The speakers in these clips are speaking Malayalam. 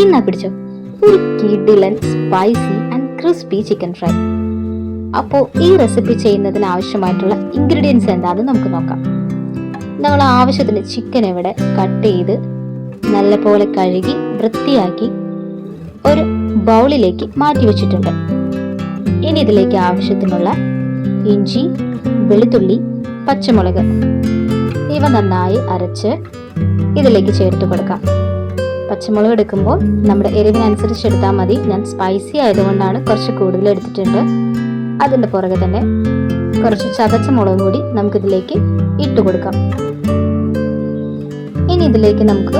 ഇന്നാ പിടിച്ചോ. ഒരു കിഡിലൻ spicy and crispy chicken fry അപ്പോൾ ഈ റെസിപ്പി ചെയ്യുന്നതിന് ആവശ്യമായിട്ടുള്ള ഇൻഗ്രീഡിയൻസ് എന്താണെന്ന് നമുക്ക് നോക്കാം. നമ്മൾ ആവശ്യത്തിന് ചിക്കൻ ഇവിടെ കട്ട് ചെയ്ത് നല്ലപോലെ കഴുകി വൃത്തിയാക്കി ഒരു ബൗളിലേക്ക് മാറ്റി വെച്ചിട്ടുണ്ട്. ഇനി ഇതിലേക്ക് ആവശ്യത്തിനുള്ള ഇഞ്ചി വെളുത്തുള്ളി പച്ചമുളക്. ഇവ നന്നായി അരച്ച് ഇതിലേക്ക് ചേർത്ത് കൊടുക്കാം. പച്ചമുളക് എടുക്കുമ്പോൾ നമ്മുടെ എരിവിനനുസരിച്ച് എടുത്താൽ മതി. ഞാൻ സ്പൈസി ആയതുകൊണ്ടാണ് കുറച്ച് കൂടുതൽ എടുത്തിട്ടുണ്ട്. അതിന്റെ പുറകെ തന്നെ കുറച്ച് ചതച്ച മുളകും കൂടി നമുക്കിതിലേക്ക് ഇട്ട് കൊടുക്കാം. ഇനി ഇതിലേക്ക് നമുക്ക്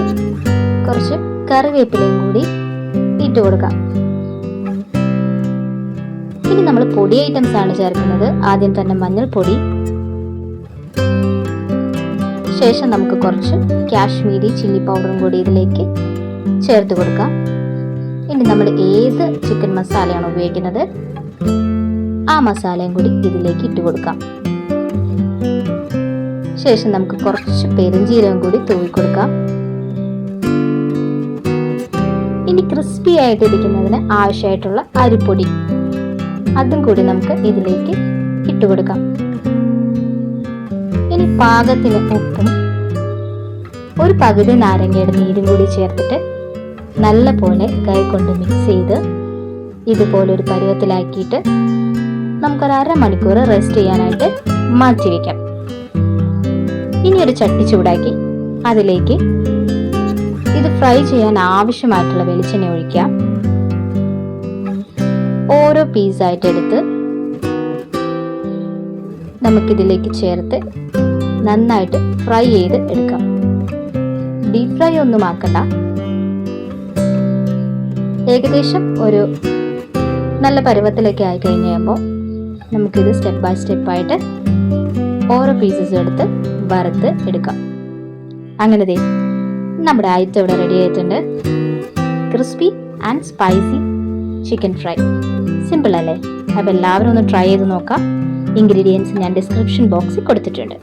കുറച്ച് കറിവേപ്പിലയും കൂടി ഇട്ട് കൊടുക്കാം. ഇനി നമ്മൾ പൊടി ഐറ്റംസ് ആണ് ചേർക്കുന്നത്. ആദ്യം തന്നെ മഞ്ഞൾപ്പൊടി. ശേഷം നമുക്ക് കുറച്ച് കാശ്മീരി ചില്ലി പൗഡറും കൂടി ഇതിലേക്ക് ചേർത്ത് കൊടുക്കാം. ഇനി നമ്മൾ ഏത് ചിക്കൻ മസാലയാണ് ഉപയോഗിക്കുന്നത്? ആ മസാലയും കൂടി ഇതിലേക്ക് ഇട്ട് കൊടുക്കാം. ശേഷം നമുക്ക് കുറച്ച് പെരുംജീരകം കൂടി തൂവി കൊടുക്കാം. ഇനി ക്രിസ്പി ആയിട്ട് ഇരിക്കുന്നതിന് ആവശ്യമായിട്ടുള്ള അരിപ്പൊടി. അതും കൂടി നമുക്ക് ഇതിലേക്ക് ഇട്ട് കൊടുക്കാം. ഇനി പാകത്തിന് ഉപ്പും ഒരു പകുതി നാരങ്ങയുടെ നീരും കൂടി ചേർത്തിട്ട് നല്ല പോലെ കൈ കൊണ്ട് മിക്സ് ചെയ്ത് ഇതുപോലെ ഒരു പരുവത്തിലാക്കിയിട്ട് നമുക്കൊരു അരമണിക്കൂർ റെസ്റ്റ് ചെയ്യാനായിട്ട് മാറ്റി വയ്ക്കാം ഇനി ഒരു ചട്ടി ചൂടാക്കി അതിലേക്ക് ഇത് ഫ്രൈ ചെയ്യാൻ ആവശ്യമായിട്ടുള്ള വെളിച്ചെണ്ണ ഒഴിക്കാം. ഓരോ പീസായിട്ട് എടുത്ത് നമുക്കിതിലേക്ക് ചേർത്ത് നന്നായിട്ട് ഫ്രൈ ചെയ്ത് എടുക്കാം. ഡീപ് ഫ്രൈ ഒന്നും ആക്കണ്ട ഏകദേശം ഒരു നല്ല പരുവത്തിലൊക്കെ ആയി കഴിഞ്ഞ് കഴിയുമ്പോൾ നമുക്കിത് സ്റ്റെപ്പ് ബൈ സ്റ്റെപ്പായിട്ട് ഓരോ പീസസ് എടുത്ത് വറുത്ത് എടുക്കാം. അങ്ങനെ ദേ നമ്മുടെ ആയത്ത് ഇവിടെ റെഡി ആയിട്ടുണ്ട്. Crispy and spicy chicken fry simple അല്ലേ? അപ്പോൾ എല്ലാവരും ഒന്ന് ട്രൈ ചെയ്ത് നോക്കാം. ഇൻഗ്രീഡിയൻസ് ഞാൻ ഡിസ്ക്രിപ്ഷൻ ബോക്സിൽ കൊടുത്തിട്ടുണ്ട്.